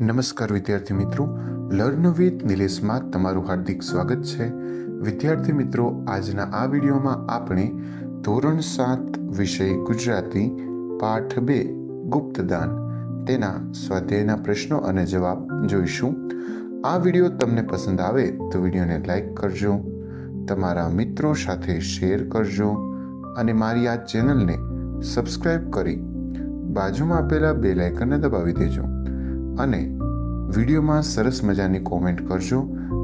નમસ્કાર વિદ્યાર્થી મિત્રો. લર્ન વિથ નિલેશમાં તમારું હાર્દિક સ્વાગત છે. વિદ્યાર્થી મિત્રો, આજના આ વિડીયોમાં આપણે ધોરણ સાત વિષય ગુજરાતી પાઠ બે, ગુપ્તદાન તેના સ્વાધ્યાયના પ્રશ્નો અને જવાબ જોઈશું. આ વીડિયો તમને પસંદ આવે તો વિડીયોને લાઈક કરજો, તમારા મિત્રો સાથે શેર કરજો અને મારી આ ચેનલને સબસ્ક્રાઈબ કરી બાજુમાં આપેલા બે લાઇકનને દબાવી દેજો. અને વિડીયોમાં સરસ મજાની કોમેન્ટ કરજો,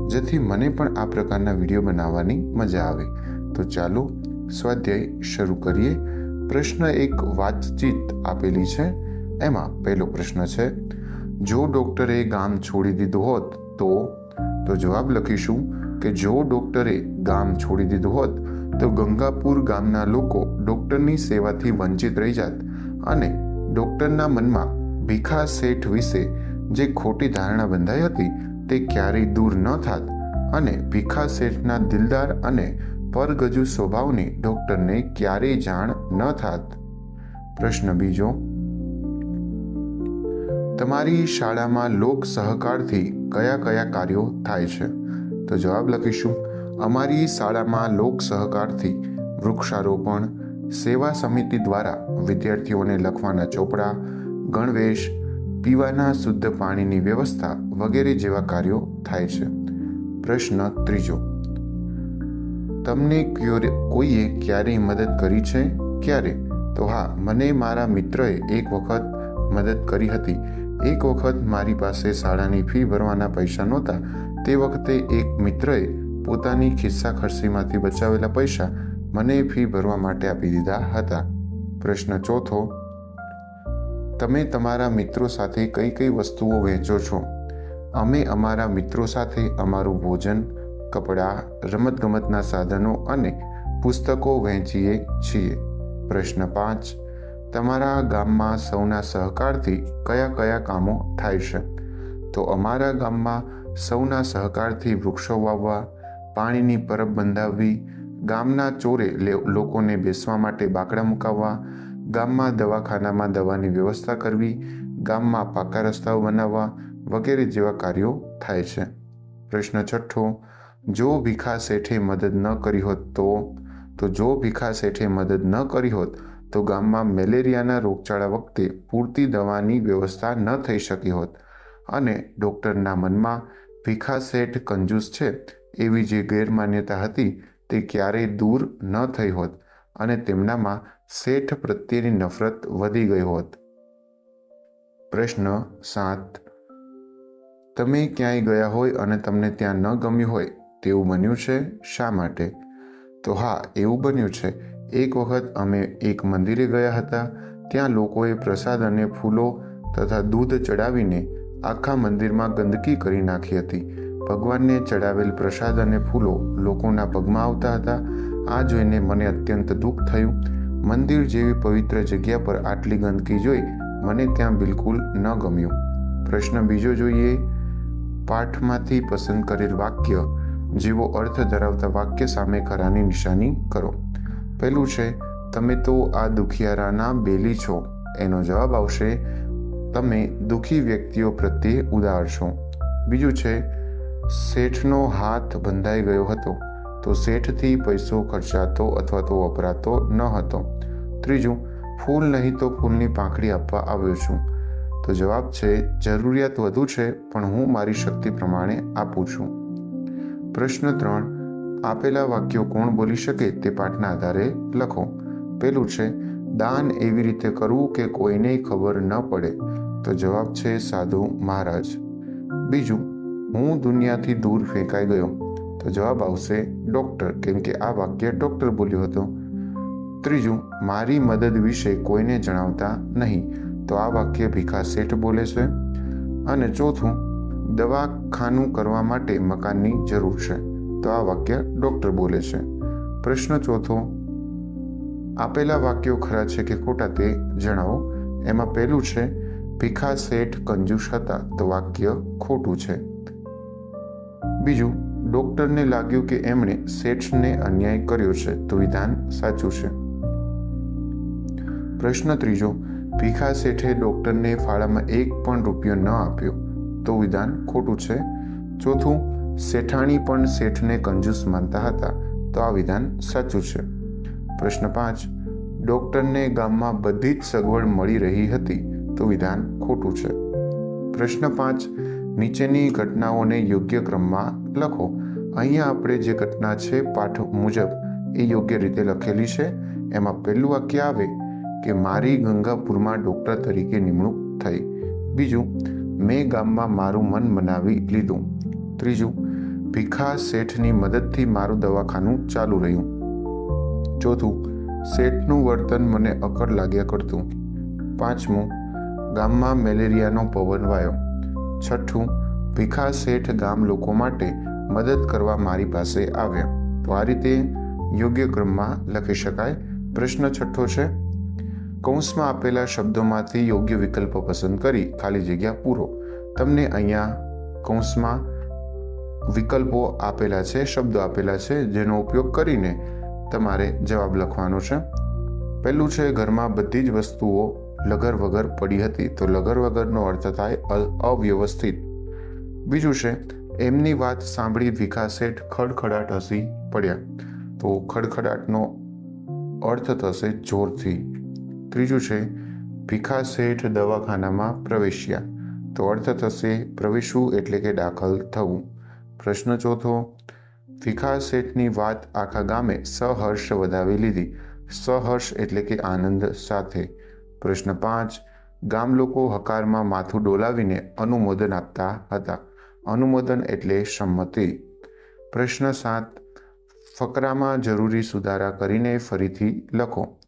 જેથી મને પણ આ પ્રકારના વીડિયો બનાવવાની મજા આવે. તો ચાલો સ્વાધ્યાય શરૂ કરીએ. પ્રશ્ન એક વાતચીત આપેલી છે. એમાં પહેલો પ્રશ્ન છે, જો ડૉક્ટરે ગામ છોડી દીધું હોત તો? તો જવાબ લખીશું કે જો ડૉક્ટરે ગામ છોડી દીધું હોત તો ગંગાપુર ગામના લોકો ડૉક્ટરની સેવાથી વંચિત રહી જાત અને ડૉક્ટરના મનમાં ભીખા શેઠ વિશે જે ખોટી ધારણા બંધાઈ હતી તે ક્યારેય દૂર ન થાત અને ભીખા શેઠના દિલદાર અને પરગજુ સ્વભાવની ડૉક્ટરને ક્યારેય જાણ ન થાત. પ્રશ્ન બીજો, તમારી શાળામાં લોક સહકારથી કયા કયા કાર્યો થાય છે? તો જવાબ લખીશું, અમારી શાળામાં લોક સહકારથી વૃક્ષારોપણ, સેવા સમિતિ દ્વારા વિદ્યાર્થીઓને લખવાના ચોપડા ગણવેશ, પીવાના શુદ્ધ પાણીની વ્યવસ્થા વગેરે જેવા કાર્યો થાય છે. પ્રશ્ન ત્રીજો. તમને કોઈએ ક્યારેય મદદ કરી છે? ક્યારે? તો હા, મને મારા મિત્રએ એક વખત મદદ કરી હતી. એક વખત મારી પાસે શાળાની ફી ભરવાના પૈસા નહોતા. તે વખતે એક મિત્રએ પોતાની ખિસ્સા ખર્ચીમાંથી બચાવેલા પૈસા મને ફી ભરવા માટે આપી દીધા હતા. પ્રશ્ન ચોથો. તમે તમારા મિત્રો સાથે કઈ કઈ વસ્તુઓ વહેંચો છો? અમે અમારા મિત્રો સાથે અમારું ભોજન, કપડાં, રમતગમતના સાધનો અને પુસ્તકો વહેંચીએ છીએ. પ્રશ્ન પાંચ. તમારા ગામમાં સૌના સહકારથી કયા કયા કામો થાય છે? તો અમારા ગામમાં સૌના સહકારથી વૃક્ષો વાવવા, પાણીની પરબ બંધાવવી, ગામના ચોરે લોકોને બેસવા માટે બાકડા મુકાવવા ગામમાં દવાખાનામાં દવાની વ્યવસ્થા કરવી, ગામમાં પાકા રસ્તાઓ બનાવવા વગેરે જેવા કાર્યો થાય છે. પ્રશ્ન છઠ્ઠો, જો ભીખા શેઠે મદદ ન કરી હોત તો? તો જો ભીખા શેઠે મદદ ન કરી હોત, તો ગામમાં મેલેરિયાના રોગચાળા વખતે પૂરતી દવાની વ્યવસ્થા ન થઈ શકી હોત. અને ડૉક્ટરના મનમાં, ભીખા શેઠ કંજૂસ છે એવી જે ગેરમાન્યતા હતી તે ક્યારેય દૂર ન થઈ હોત અને તેમનામાં શેઠ પ્રત્યેની નફરત વધી ગઈ હોત. પ્રશ્ન સાત. તમે ક્યાંય ગયા હોય અને તમને ત્યાં ન ગમ્યું હોય તેવું બન્યું છે? શા માટે? તો હા, એવું બન્યું છે. એક વખત અમે એક મંદિરે ગયા હતા. ત્યાં લોકોએ પ્રસાદ અને ફૂલો તથા દૂધ ચડાવીને આખા મંદિરમાં ગંદકી કરી નાખી હતી. ભગવાનને ચડાવેલ પ્રસાદ અને ફૂલો લોકોના પગમાં આવતા હતા. આ જોઈને મને અત્યંત દુઃખ થયું. મંદિર જેવી પવિત્ર જગ્યા પર આટલી ગંદકી જોઈ મને ત્યાં બિલકુલ ન ગમ્યું. પ્રશ્ન બીજો જોઈએ, પાઠમાંથી પસંદ કરેલ વાક્ય જેવો અર્થ ધરાવતા વાક્ય સામે ખરાની નિશાની કરો. પહેલું છે, તમે તો આ દુખિયારાના બેલી છો. એનો જવાબ આવશે, તમે દુઃખી વ્યક્તિઓ પ્રત્યે ઉદાર છો. બીજું છે, શેઠનો હાથ બંધાઈ ગયો હતો. તો શેઠથી પૈસો ખર્ચાતો અથવા તો વપરાતો ન હતો. ત્રીજું, ફૂલ નહીં તો ફૂલની પાંખડી આપવા આવ્યો છું. તો જવાબ છે, જરૂરિયાત વધુ છે, પણ હું મારી શક્તિ પ્રમાણે આપું છું. પ્રશ્ન ત્રણ, આપેલા વાક્યો કોણ બોલી શકે તે પાઠના આધારે લખો. પેલું છે, દાન એવી રીતે કરવું કે કોઈને ખબર ન પડે. તો જવાબ છે, સાધુ મહારાજ. બીજું, હું દુનિયાથી દૂર ફેંકાઈ ગયો. તો જવાબ આવશે ડૉક્ટર કેમ કે આ વાક્ય ડૉક્ટર બોલ્યો હતો. ત્રીજું, મારી મદદ વિશે કોઈને જણાવતા નહીં. તો આ વાક્ય ભીખા શેઠ બોલે છે. અને ચોથું, દવાખાનું કરવા માટે મકાનની જરૂર છે. તો આ વાક્ય ડૉક્ટર બોલે છે. પ્રશ્ન ચોથો આપેલા વાક્યો ખરા છે કે ખોટા તે જણાવો. એમાં પહેલું છે, ભીખા શેઠ કંજૂસ હતા તો વાક્ય ખોટું છે. બીજું ડૉક્ટરને લાગ્યું કે એમણે શેઠને અન્યાય કર્યો છે, તો વિધાન સાચું છે. પ્રશ્ન ત્રીજો, ભીખા શેઠે ડૉક્ટરને ફાળામાં એક પણ રૂપિયો ન આપ્યો, તો વિધાન ખોટું છે? ચોથું, શેઠાણી પણ શેઠને કંજૂસ માનતા હતા, તો આ વિધાન સાચું છે. પ્રશ્ન પાંચ, ડૉક્ટરને ગામમાં બધી જ સગવડ મળી રહી હતી, તો વિધાન ખોટું છે. પ્રશ્ન પાંચ, નીચેની ઘટનાઓને યોગ્ય ક્રમમાં લખો. અહીંયા આપણે જે ઘટના છે, પાઠ મુજબ એ યોગ્ય રીતે લખેલી છે. એમાં પહેલું વાક્ય આવે કે મારી ગંગાપુરમાં ડૉક્ટર તરીકે નિમણૂક થઈ. બીજું, મેં ગામમાં મારું મન મનાવી લીધું. ત્રીજું, ભીખા શેઠની મદદથી મારું દવાખાનું ચાલુ રહ્યું. ચોથું, શેઠનું વર્તન મને અકળ લાગ્યા કરતું. પાંચમું, ગામમાં મેલેરિયાનો પવન વાયો. છઠ્ઠું ભીખા શેઠ ગામ લોકો માટે મદદ કરવા મારી પાસે આવ્યા. તો આ રીતે યોગ્ય ક્રમમાં લખી શકાય. પ્રશ્ન છઠ્ઠો છે, કૌંસમાં આપેલા શબ્દોમાંથી યોગ્ય વિકલ્પ પસંદ કરી ખાલી જગ્યા પૂરો. તમને અહીંયા કૌંસમાં વિકલ્પો આપેલા છે, શબ્દો આપેલા છે, જેનો ઉપયોગ કરીને તમારે જવાબ લખવાનો છે. પહેલું છે, ઘરમાં બધી જ વસ્તુઓ લગર વગર પડી હતી. તો લગર વગરનો અર્થ થાય અવ્યવસ્થિત. બીજું છે, એમની વાત સાંભળી ભીખા શેઠ ખડખડાટ હસી પડ્યા. તો ખડખડાટનો અર્થ થશે જોરથી. ત્રીજું છે ભીખા શેઠ દવાખાનામાં પ્રવેશ્યા. તો અર્થ થશે પ્રવેશવું એટલે કે દાખલ થવું. પ્રશ્ન ચોથો ભીખા શેઠની વાત આખા ગામે સહર્ષ વધાવી લીધી. સહર્ષ એટલે કે આનંદ સાથે. પ્રશ્ન પાંચ, ગામ લોકો હકારમાં માથું ડોલાવીને અનુમોદન આપતા હતા. અનુમોદન એટલે સંમતિ. પ્રશ્ન સાત, ફકરામાં જરૂરી સુધારા કરીને ફરીથી લખો.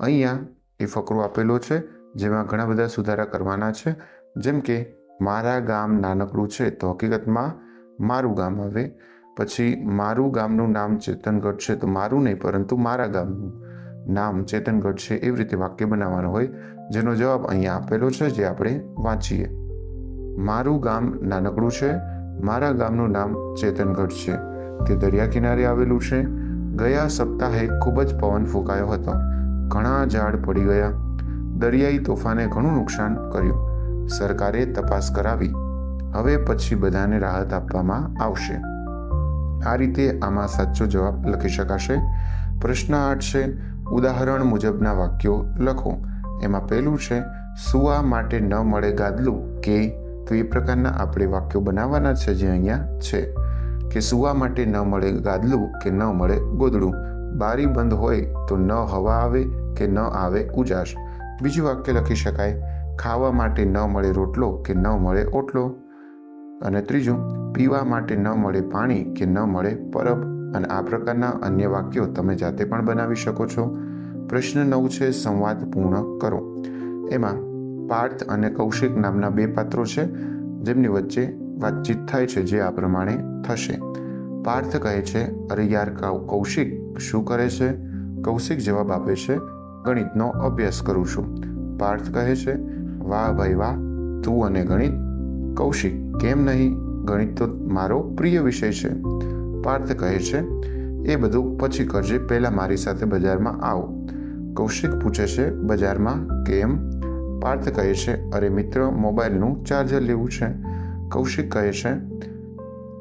અહીંયા એ ફકરો આપેલો છે, જેમાં ઘણા બધા સુધારા કરવાના છે. જેમ કે, મારા ગામ નાનકડું છે, તો હકીકતમાં મારું ગામ આવે પછી, મારું ગામનું નામ ચેતનગઢ છે, તો મારું નહીં, પરંતુ મારા ગામનું નામ ચેતનગઢ છે. એવી રીતે વાક્ય બનાવવાનું હોય, જેનો જવાબ અહીંયા આપેલો છે, જે આપણે વાંચીએ. મારું ગામ નાનકડું છે. મારા ગામનું નામ ચેતનગઢ છે. તે દરિયા કિનારે આવેલું છે. ગયા સપ્તાહે ખૂબ જ પવન ફૂંકાયો હતો. ઘણા ઝાડ પડી ગયા. દરિયાઈ તોફાને ઘણું નુકસાન કર્યું. સરકારે તપાસ કરાવી. હવે પછી બધાને રાહત આપવામાં આવશે. આ રીતે આમાં સાચો જવાબ લખી શકાશે. પ્રશ્ન આઠ છે, ઉદાહરણ મુજબના વાક્યો લખો. એમાં પહેલું છે, સુવા માટે ન મળે ગાદલું કે તો એ પ્રકારના આપણે વાક્યો બનાવવાના છે જે અહીંયા છે. કે સુવા માટે ન મળે ગાદલું કે ન મળે ગોદડું. બારી બંધ હોય તો ન હવા આવે કે ન આવે ઉજાસ. બીજું વાક્ય લખી શકાય. ખાવા માટે ન મળે રોટલો કે ન મળે ઓટલો. અને ત્રીજું, પીવા માટે ન મળે પાણી કે ન મળે પરબ. અને આ પ્રકારના અન્ય વાક્યો તમે જાતે પણ બનાવી શકો છો. પ્રશ્ન નવ છે, સંવાદ પૂર્ણ કરો. એમાં પાર્થ અને કૌશિક નામના બે પાત્રો છે, જેમની વચ્ચે વાતચીત થાય છે જે આ પ્રમાણે થશે. પાર્થ કહે છે, અરે યાર કૌશિક શું કરે છે? કૌશિક જવાબ આપે છે, ગણિતનો અભ્યાસ કરું છું. પાર્થ કહે છે, વાહ ભાઈ વાહ, તું અને ગણિત? કૌશિક, કેમ નહીં? ગણિત તો મારો પ્રિય વિષય છે. પાર્થ કહે છે, એ બધું પછી કરજે, પહેલાં મારી સાથે બજારમાં આવો. કૌશિક પૂછે છે, બજારમાં કેમ પાર્થ કહે છે, અરે મિત્ર, મોબાઈલનું ચાર્જર લેવું છે. કૌશિક કહે છે,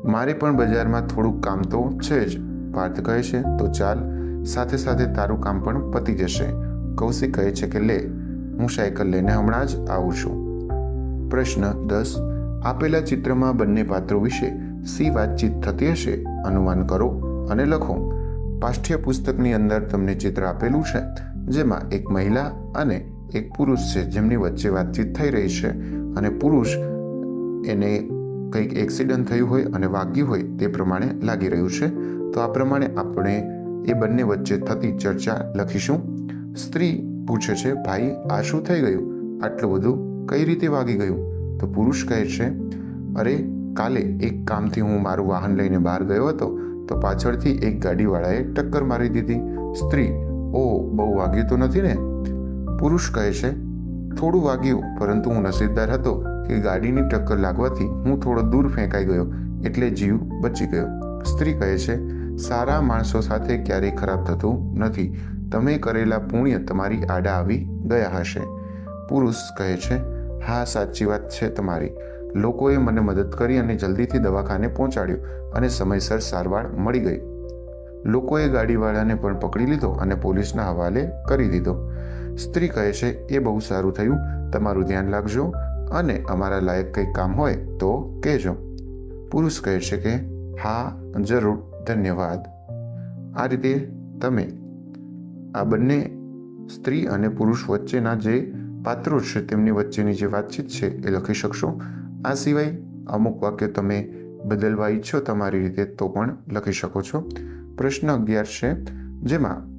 મારે પણ બજારમાં થોડુંક કામ તો છે જ. પાર્થ કહે છે, તો ચાલ, સાથે સાથે તારું કામ પણ પતી જશે. કૌશિક કહે છે કે, લે, હું સાયકલ લઈને હમણાં જ આવું છું. પ્રશ્ન દસ, આપેલા ચિત્રમાં બંને પાત્રો વિશે સી વાતચીત થતી હશે? અનુમાન કરો અને લખો. પાઠ્યપુસ્તકની અંદર તમને ચિત્ર આપેલું છે, જેમાં એક મહિલા અને એક પુરુષ છે, જેમની વચ્ચે વાતચીત થઈ રહી છે અને પુરુષ એને કંઈક એક્સિડન્ટ થયું હોય અને વાગ્યું હોય તે પ્રમાણે લાગી રહ્યું છે. તો આ પ્રમાણે આપણે એ બંને વચ્ચે થતી ચર્ચા લખીશું. સ્ત્રી પૂછે છે, ભાઈ, આ શું થઈ ગયું? આટલું બધું કઈ રીતે વાગી ગયું? તો પુરુષ કહે છે, અરે, કાલે એક કામથી હું મારું વાહન લઈને બહાર ગયો હતો, તો પાછળથી એક ગાડીવાળાએ ટક્કર મારી દીધી. સ્ત્રી ઓ બહુ વાગ્યું તો નથી ને? પુરુષ કહે છે, થોડું વાગ્યું, પરંતુ હું નસીબદાર હતો કે ગાડીની ટક્કર લાગવાથી હું થોડો દૂર ફેંકાઈ ગયો, એટલે જીવ બચી ગયો. સ્ત્રી કહે છે, સારા માણસો સાથે ક્યારેય ખરાબ થતું નથી. તમે કરેલા પુણ્ય તમારી આડા આવી ગયા હશે. પુરુષ કહે છે, હા, સાચી વાત છે તમારી. લોકોએ મને મદદ કરી અને જલ્દીથી દવાખાને પહોંચાડ્યો અને સમયસર સારવાર મળી ગઈ. લોકોએ ગાડીવાળાને પણ પકડી લીધો અને પોલીસના હવાલે કરી દીધો. સ્ત્રી કહે છે, એ બહુ સારું થયું. તમારું ધ્યાન રાખજો અને અમારા લાયક કંઈ કામ હોય તો કહેજો. પુરુષ કહે છે કે, હા, જરૂર, ધન્યવાદ. આ રીતે તમે આ બંને સ્ત્રી અને પુરુષ વચ્ચેના જે પાત્રો છે, તેમની વચ્ચેની જે વાતચીત છે, એ લખી શકશો. આ સિવાય અમુક વાક્ય તમે બદલવા ઈચ્છો તમારી રીતે તો પણ લખી શકો છો. પ્રશ્ન અગિયાર છે, જેમાં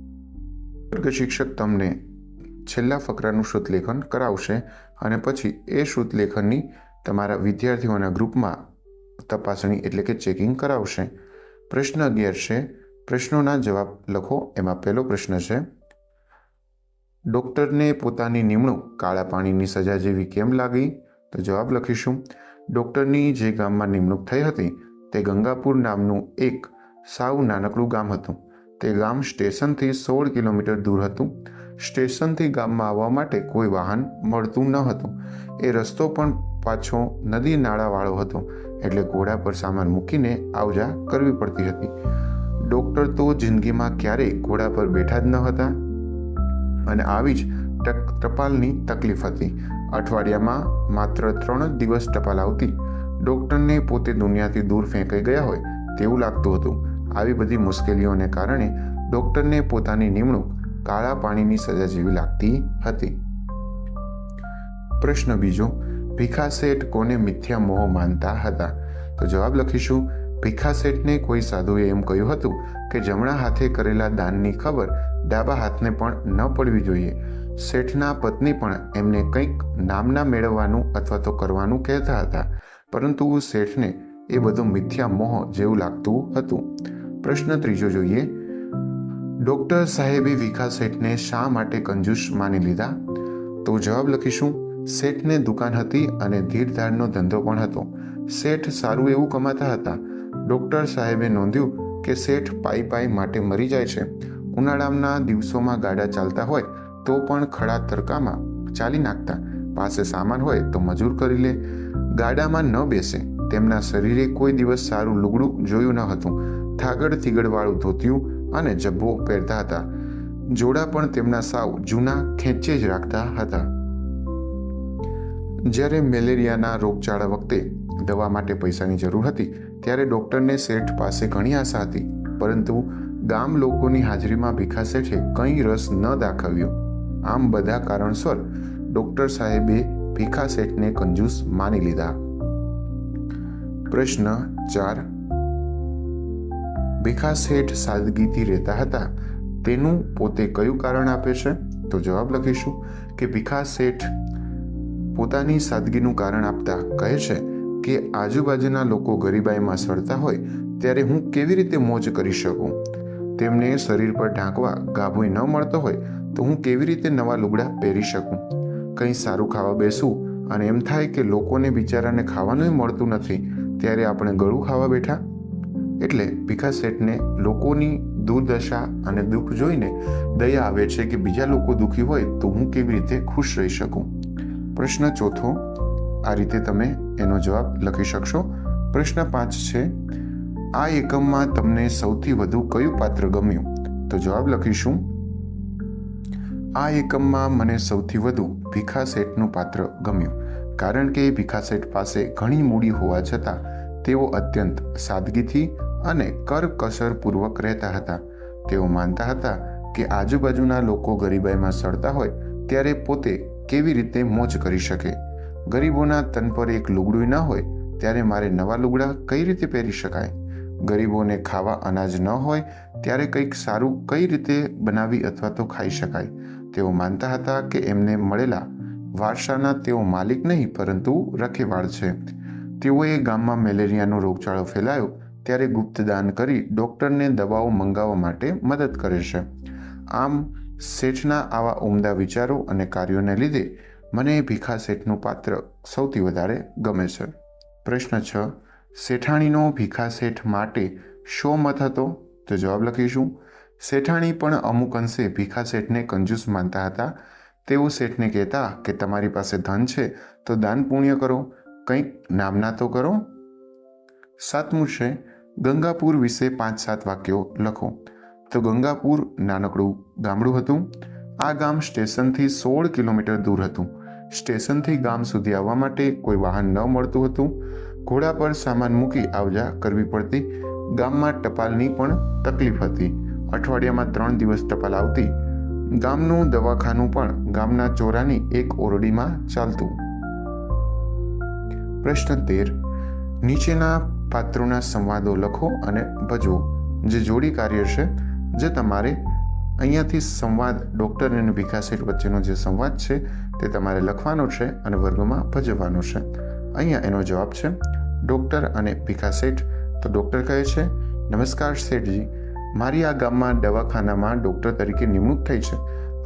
વર્ગ શિક્ષક તમને છેલ્લા ફકરાનું શ્રુતલેખન કરાવશે અને પછી એ શ્રુતલેખનની તમારા વિદ્યાર્થીઓના ગ્રુપમાં તપાસણી એટલે કે ચેકિંગ કરાવશે. પ્રશ્ન અગિયાર છે. પ્રશ્નોના જવાબ લખો. એમાં પહેલો પ્રશ્ન છે. ડૉક્ટરને પોતાની નિમણૂક કાળા પાણીની સજા જેવી કેમ લાગી? તો જવાબ લખીશું. ડૉક્ટરની જે ગામમાં નિમણૂક થઈ હતી તે ગંગાપુર નામનું એક સાવ નાનકડું ગામ હતું. તે ગામ સ્ટેશનથી સોળ કિલોમીટર દૂર હતું. સ્ટેશનથી ગામમાં આવવા માટે કોઈ વાહન મળતું ન હતું. એ રસ્તો પણ પાછો નદી નાળાવાળો હતો, એટલે ઘોડા પર સામાન મૂકીને આવજા કરવી પડતી હતી. ડૉક્ટર તો જિંદગીમાં ક્યારેય ઘોડા પર બેઠા જ ન હતા. અને આવી જ ટક ટપાલની તકલીફ હતી. અઠવાડિયામાં માત્ર ત્રણ જ દિવસ ટપાલ આવતી. ડૉક્ટરને પોતે દુનિયાથી દૂર ફેંકાઈ ગયા હોય તેવું લાગતું હતું. આવી બધી મુશ્કેલીઓને કારણે ડૉક્ટરને પોતાની નિમણૂક કાળા પાણીની સજા જેવી લાગતી હતી. પ્રશ્ન બીજો, ભીખા શેઠ કોને મિથ્યા મોહ માનતા હતા? તો જવાબ લખીશું, ભીખા શેઠને કોઈ સાધુએ એમ કહ્યું હતું કે જમણા હાથે કરેલા દાનની ખબર ડાબા હાથને પણ ન પડવી જોઈએ. શેઠના પત્ની પણ એમને કંઈક નામના મેળવવાનું અથવા તો કરવાનું કહેતા હતા. પરંતુ શેઠને એ બધું મિથ્યા મોહ જેવું લાગતું હતું. પ્રશ્ન ત્રીજો જોઈએ ડૉક્ટર સાહેબે વિખા શેઠને શા માટે કંજૂસ માની લીધા? તો જવાબ લખીશું. શેઠને દુકાન હતી અને ધીરધારનો ધંધો પણ હતો. શેઠ સારું એવું કમાતા હતા. ડૉક્ટર સાહેબે નોંધ્યું કે શેઠ પાઈ પાઈ માટે મરી જાય છે. ઉનાળાના દિવસોમાં ગાડા ચાલતા હોય તો પણ ખડા તરકામાં ચાલી નાખતા. પાસે સામાન હોય તો મજૂર કરી લે. ગાડામાં ન બેસે. તેમના શરીરે કોઈ દિવસ સારું લુગડું જોયું ન હતું. થાગડ થીગડવાળું ધોતિયું અને જબ્બો પહેરતા હતા. જોડા પણ તેમના સાવ જૂના ખેંચે જ રાખતા હતા. જ્યારે મેલેરિયાના રોગચાળા વખતે દવા માટે પૈસાની જરૂર હતી, ત્યારે ડૉક્ટરને શેઠ પાસે ઘણી આશા હતી. પરંતુ ગામ લોકોની હાજરીમાં ભીખા શેઠે કંઈ રસ ન દાખવ્યો. આમ બધા કારણસર ડૉક્ટર સાહેબે ભીખા શેઠને કંજૂસ માની લીધા. પ્રશ્ન ચાર ભીખા શેઠ સાદગીથી રહેતા હતા. તેનું પોતે કયું કારણ આપે છે? તો જવાબ લખીશું કે ભીખા શેઠ પોતાની સાદગીનું કારણ આપતા કહે છે કે આજુબાજુના લોકો ગરીબાઈમાં સડતા હોય ત્યારે હું કેવી રીતે મોજ કરી શકું? તેમને શરીર પર ઢાંકવા ગાભોઈ ન મળતો હોય તો હું કેવી રીતે નવા લુગડા પહેરી શકું? કંઈ સારું ખાવા બેસું અને એમ થાય કે લોકોને બિચારાને ખાવાનું મળતું નથી, ત્યારે આપણે ગળું ખાવા બેઠા એટલે ભીખા શેઠને લોકોની દુર્દશા અને દુઃખ જોઈને દયા આવે છે કે બીજા લોકો દુઃખી હોય તો હું કેવી રીતે ખુશ રહી શકું? પ્રશ્ન ચોથો, આ રીતે તમે એનો જવાબ લખી શકશો. પ્રશ્ન પાંચ છે, આ એકમમાં તમને સૌથી વધુ કયું પાત્ર ગમ્યું? તો જવાબ લખીશું. આ એકમમાં મને સૌથી વધુ ભીખા શેઠનું પાત્ર ગમ્યું. કારણ કે ભીખા શેઠ પાસે ઘણી મૂડી હોવા છતાં તેઓ અત્યંત સાદગીથી અને કરકસરપૂર્વક રહેતા હતા. તેઓ માનતા હતા કે આજુબાજુના લોકો ગરીબાઈમાં સડતા હોય ત્યારે પોતે કેવી રીતે મોજ કરી શકે? ગરીબોના તન પર એક લુગડું ન હોય ત્યારે મારે નવા લુગડા કઈ રીતે પહેરી શકાય? ગરીબોને ખાવા અનાજ ન હોય ત્યારે કંઈક સારું કઈ રીતે બનાવી અથવા તો ખાઈ શકાય? તેઓ માનતા હતા કે એમને મળેલા વારસાના તેઓ માલિક નહીં, પરંતુ રખેવાળ છે. તેઓએ ગામમાં મેલેરિયાનો રોગચાળો ફેલાયો ત્યારે ગુપ્તદાન કરી ડૉક્ટરને દવાઓ મંગાવવા માટે મદદ કરે છે. આમ, શેઠના આવા ઉમદા વિચારો અને કાર્યોને લીધે મને ભીખા શેઠનું પાત્ર સૌથી વધારે ગમે છે. પ્રશ્ન છ, શેઠાણીનો ભીખા શેઠ માટે શો મત હતો? તો જવાબ લખીશું. શેઠાણી પણ અમુક અંશે ભીખા શેઠને કંજૂસ માનતા હતા. તેઓ શેઠને કહેતા કે, તમારી પાસે ધન છે, તો દાન પુણ્ય કરો. કંઈક નામના તો કરો. સાતમું છે ગંગાપુર વિશે પાંચ સાત વાક્યો લખો. તો ગંગાપુર નાનકડું ગામડું હતું. આ ગામ સ્ટેશનથી સોળ કિલોમીટર દૂર હતું. સ્ટેશનથી ગામ સુધી આવવા માટે કોઈ વાહન ન મળતું હતું. ઘોડા પર સામાન મૂકી આવજા કરવી પડતી. ગામમાં ટપાલની પણ તકલીફ હતી. અઠવાડિયામાં ત્રણ દિવસ ટપાલ આવતી. ગામનું દવાખાનું પણ ગામના ચોરાની એક ઓરડીમાં ચાલતું. પ્રશ્ન તેર. નીચેના પાત્રોના સંવાદો લખો અને ભજવો, જે જોડી કાર્ય છે, જે તમારે અહીંયાથી સંવાદ ડૉક્ટર અને ભીખાશેઠ વચ્ચેનો જે સંવાદ છે, તે તમારે લખવાનો છે અને વર્ગમાં ભજવવાનો છે. અહીંયા એનો જવાબ છે, ડૉક્ટર અને ભીખા શેઠ તો ડૉક્ટર કહે છે, નમસ્કાર શેઠજી, મારી આ ગામમાં દવાખાનામાં ડૉક્ટર તરીકે નિમણૂક થઈ છે.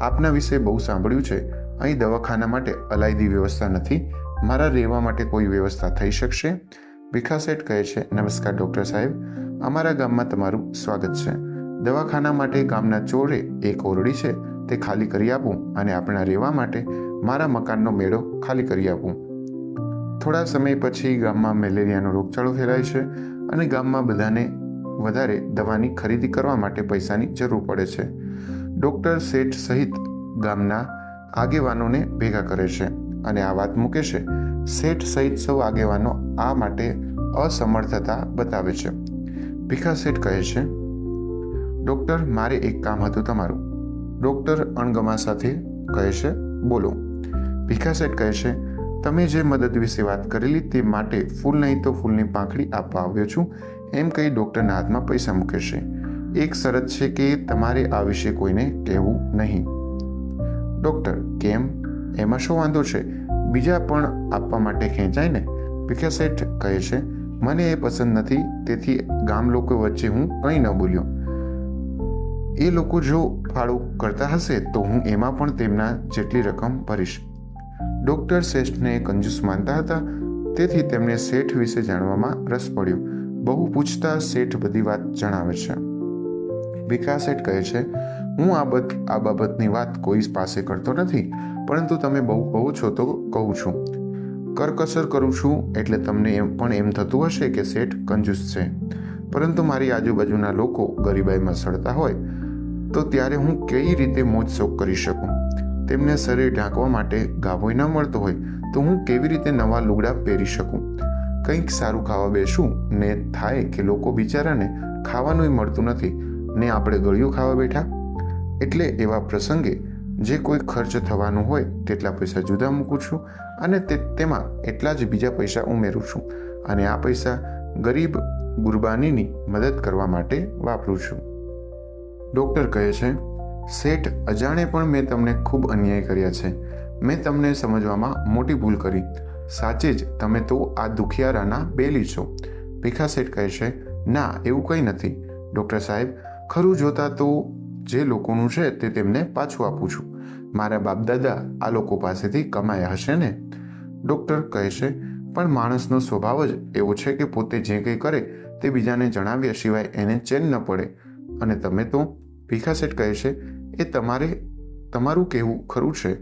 આપના વિશે બહુ સાંભળ્યું છે. અહીં દવાખાના માટે અલાયદી વ્યવસ્થા નથી. મારા રહેવા માટે કોઈ વ્યવસ્થા થઈ શકશે? ભીખા શેઠ કહે છે, નમસ્કાર ડૉક્ટર સાહેબ. અમારા ગામમાં તમારું સ્વાગત છે. દવાખાના માટે ગામના ચોરે એક ઓરડી છે, તે ખાલી કરી આપું અને આપણા રહેવા માટે મારા મકાનનો મેળો ખાલી કરી આપું. થોડા સમય પછી ગામમાં મેલેરિયાનો રોગચાળો ફેલાય છે અને ગામમાં બધાને વધારે દવાની ખરીદી કરવા માટે પૈસાની જરૂર પડે છે. ડૉક્ટર શેઠ સહિત ગામના આગેવાનોને ભેગા કરે છે. અને આ વાત મૂકે છે. શેઠ સહિત સૌ આગેવાનો આ માટે અસમર્થતા બતાવે છે. ભીખા શેઠ કહે છે, ડૉક્ટર, મારે એક કામ હતું તમારું. ડૉક્ટર અણગમા સાથે કહે છે, બોલો. ભીખા શેઠ કહે છે, તમે જે મદદ વિશે વાત કરેલી તે માટે ફૂલ નહીં તો ફૂલની પાંખડી આપવા આવ્યો છું. એમ કહી ડૉક્ટરના હાથમાં પૈસા મૂકે છે. એક શરત છે કે તમારે આ વિશે કોઈને કહેવું નહીં. ડૉક્ટર, કેમ? એમાં શું વાંધો છે? બીજા પણ આપવા માટે ખેંચાય ને? ભીખા શેઠ કહે છે, મને એ પસંદ નથી, તેથી ગામ લોકો વચ્ચે હું કંઈ ન બોલ્યો. એ લોકો જો ફાળો કરતા હશે, તો હું એમાં પણ તેમના જેટલી રકમ ભરીશ. ડૉક્ટર શેઠને કંજૂસ માનતા હતા, તેથી તેમને શેઠ વિશે જાણવામાં રસ પડ્યો. બહુ પૂછતા શેઠ બધી વાત જણાવે છે. ભીખા શેઠ કહે છે હું આ બત, આ બાબતની વાત કોઈ પાસે કરતો નથી, પરંતુ તમે બહુ કહો છો તો કહું છું. કરકસર કરું છું એટલે તમને એમ, પણ એમ થતું હશે કે શેઠ કંજૂસ છે. પરંતુ મારી આજુબાજુના લોકો ગરીબાઈમાં સડતા હોય, તો ત્યારે હું કઈ રીતે મોજ શોખ કરી શકું? તેમને શરીર ઢાંકવા માટે ગાભોય ન મળતો હોય, તો હું કેવી રીતે નવા લુગડા પહેરી શકું? કંઈક સારું ખાવા બેસું ને થાય કે લોકો બિચારાને ખાવાનુંય મળતું નથી, ને આપણે ગળ્યું ખાવા બેઠા? એટલે એવા પ્રસંગે જે કોઈ ખર્ચ થવાનું હોય તેટલા પૈસા જુદા મૂકું છું અને તે તેમાં એટલા જ બીજા પૈસા ઉમેરું છું અને આ પૈસા ગરીબ ગુરબાનીની મદદ કરવા માટે વાપરું છું. ડૉક્ટર કહે છે, શેઠ, અજાણે પણ મેં તમને ખૂબ અન્યાય કર્યા છે. મેં તમને સમજવામાં મોટી ભૂલ કરી. સાચે જ તમે તો આ દુખિયારાના બેલી છો. ભીખા શેઠ કહે છે, ના, એવું કંઈ નથી. ડૉક્ટર સાહેબ, ખરું જોતા તો જે લોકોનું છે તે તેમને પાછું આપું છું. મારા બાપદાદા આ લોકો પાસેથી કમાયા હશે ને? ડૉક્ટર કહે છે પણ માણસનો સ્વભાવ જ એવો છે કે પોતે જે કંઈ કરે તે બીજાને જણાવ્યા સિવાય એને ચેન ન પડે. અને તમે તો ભીખા શેઠ કહે છે એ તમારે, તમારું કહેવું ખરું છે.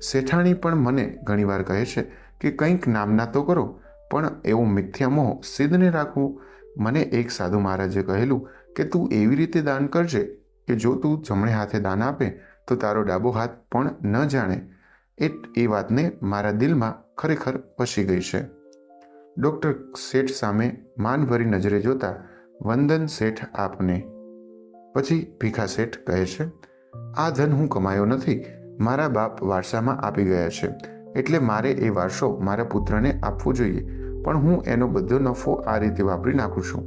શેઠાણી પણ મને ઘણીવાર કહે છે કે કંઈક નામના તો કરો, પણ એવું મિથ્યા મોહ સિદ્ધને રાખવું, મને એક સાધુ મહારાજે કહેલું કે તું એવી રીતે દાન કરજે કે જો તું જમણે હાથે દાન આપે, તો તારો ડાબો હાથ પણ ન જાણે. એ એ વાતને મારા દિલમાં ખરેખર પસી ગઈ છે. ડૉક્ટર શેઠ સામે માનભરી નજરે જોતા, વંદન શેઠ આપને. પછી ભીખા શેઠ કહે છે, આ ધન હું કમાયો નથી, મારા બાપ વારસામાં આપી ગયા છે. એટલે મારે એ વારસો મારા પુત્રને આપવો જોઈએ, પણ હું એનો બધો નફો આ રીતે વાપરી નાખું છું.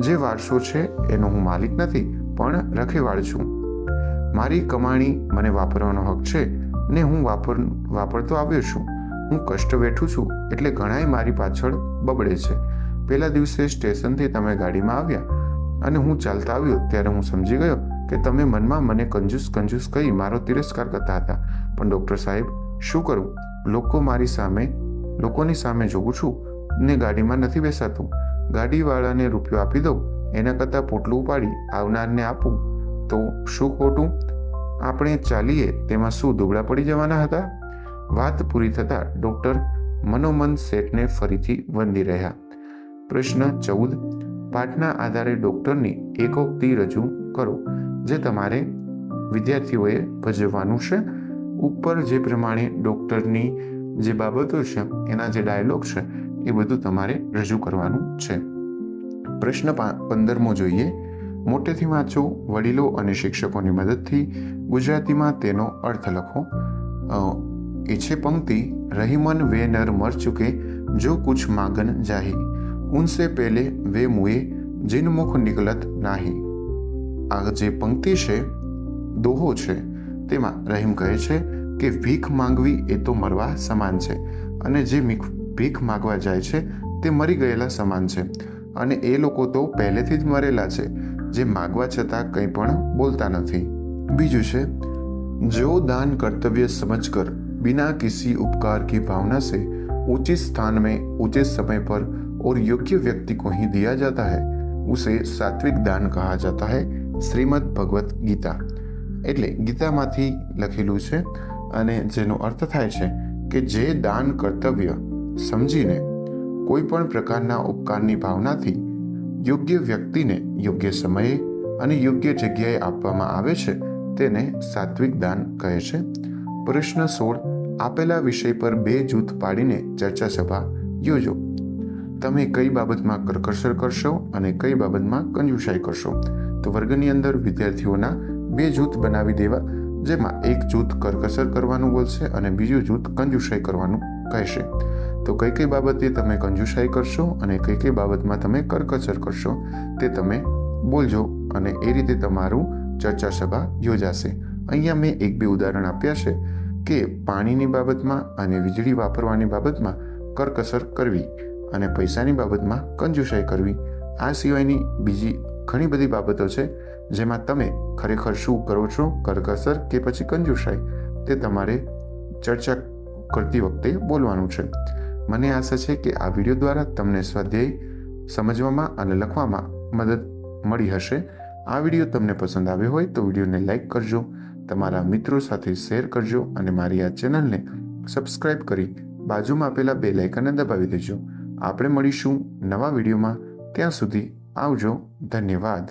જે વારસો છે, એનો હું માલિક નથી પણ રખેવાળ છું મારી કમાણી મને વાપરવાનો હક છે ને હું વાપર, વાપરતો આવ્યો છું. હું કષ્ટ વેઠું છું એટલે ઘણાય મારી પાછળ બબડે છે. પહેલા દિવસે સ્ટેશનથી તમે ગાડીમાં આવ્યા અને હું ચાલતા આવ્યો ત્યારે હું સમજી ગયો કે તમે મનમાં મને કંજૂસ કંજૂસ કહી મારો તિરસ્કાર કરતા હતા. પણ ડૉક્ટર સાહેબ, શું કરું? લોકો મારી સામે, લોકોની સામે જોઉં છું ને ગાડીમાં નથી બેસાતું. ગાડીવાળાને રૂપિયો આપી દઉં એના કરતાં પોટલું ઉપાડી આવનારને આપું, તો શું ખોટું? આપણે ચાલીએ, તેમાં શું દુબળા પડી જવાના હતા? વાત પૂરી થતાં ડૉક્ટર મનોમન શેઠને ફરીથી વંદી રહ્યા. પ્રશ્ન ચૌદ. પાઠના આધારે ડૉક્ટરની એકોક્તિ રજૂ કરો, જે તમારે વિદ્યાર્થીઓએ ભજવવાનું છે. ઉપર જે પ્રમાણે ડૉક્ટરની જે બાબતો છે, એના જે ડાયલોગ છે, એ બધું તમારે રજૂ કરવાનું છે. પ્રશ્ન પંદરમો જોઈએ. મોટેથી વાંચો, વડીલો અને શિક્ષકોની મદદથી ગુજરાતીમાં તેનો અર્થ લખો. એ છે પંક્તિ, રહીમન વે નર મર ચુકે, જો કુછ માગન જાહી. ઉનસે પહેલે વે મુએ જિનમુખ નિકલત નાહી. આ જે પંક્તિ છે, દોહો છે, તેમાં રહીમ કહે છે કે ભીખ માંગવી એ તો મરવા સમાન છે. અને જે ભીખ માગવા જાય છે, તે મરી ગયેલા સમાન છે. અને એ લોકો તો પહેલેથી જ મરેલા છે જે માગવા છતાં કંઈ પણ બોલતા નથી બીજું છે જો દાન કર્તવ્ય સમજ કર बिना किसी उपकार की भावना से उचित स्थान में उचित समय पर और योग्य व्यक्ति को ही दिया जाता है उसे सात्विक दान કહા જાતા હૈ શ્રીમદ ભગવત ગીતા એટલે ગીતામાંથી લખેલું છે અને જેનો અર્થ થાય છે કે જે દાન કર્તવ્ય સમજીને કોઈ પણ પ્રકારના ઉપકારની ભાવનાથી યોગ્ય વ્યક્તિને યોગ્ય સમયે અને યોગ્ય જગ્યાએ આપવામાં આવે છે તેને સાત્વિક દાન કહે છે. પ્રશ્ન સોળ, આપેલા વિષય પર બે જૂથ પાડીને ચર્ચા સભા યોજો. તમે કઈ બાબતમાં કરકસર કરશો અને કઈ બાબતમાં કંજુસાઈ કરશો? તો વર્ગની અંદર વિદ્યાર્થીઓના બે જૂથ બનાવી દેવા, જેમાં એક જૂથ કરકસર કરવાનું બોલશે અને બીજું જૂથ કંજુસાઈ કરવાનું કહેશે. તો કઈ કઈ બાબતે તમે કંજુસાઈ કરશો અને કઈ કઈ બાબતમાં તમે કરકસર કરશો તે તમે બોલજો અને એ રીતે તમારું ચર્ચા સભા યોજાશે. અહીંયા મેં એક બે ઉદાહરણ આપ્યા છે કે પાણીની બાબતમાં અને વીજળી વાપરવાની બાબતમાં કરકસર કરવી અને પૈસાની બાબતમાં કંજુસાઈ કરવી. આ સિવાયની બીજી ઘણી બધી બાબતો છે જેમાં તમે ખરેખર શું કરો છો, કરકસર કે પછી કંજુસાઈ તે તમારે ચર્ચા કરતી વખતે બોલવાનું છે. મને આશા છે કે આ વીડિયો દ્વારા તમને સ્વાધ્યાય સમજવામાં અને લખવામાં મદદ મળી હશે. આ વીડિયો તમને પસંદ આવ્યો હોય તો વિડીયોને લાઇક કરજો, તમારા મિત્રો સાથે શેર કરજો અને મારી આ ચેનલને સબસ્ક્રાઇબ કરી બાજુમાં આપેલા બે લાઇકનને દબાવી દેજો. આપણે મળીશું નવા વિડીયોમાં. ત્યાં સુધી આવજો. ધન્યવાદ.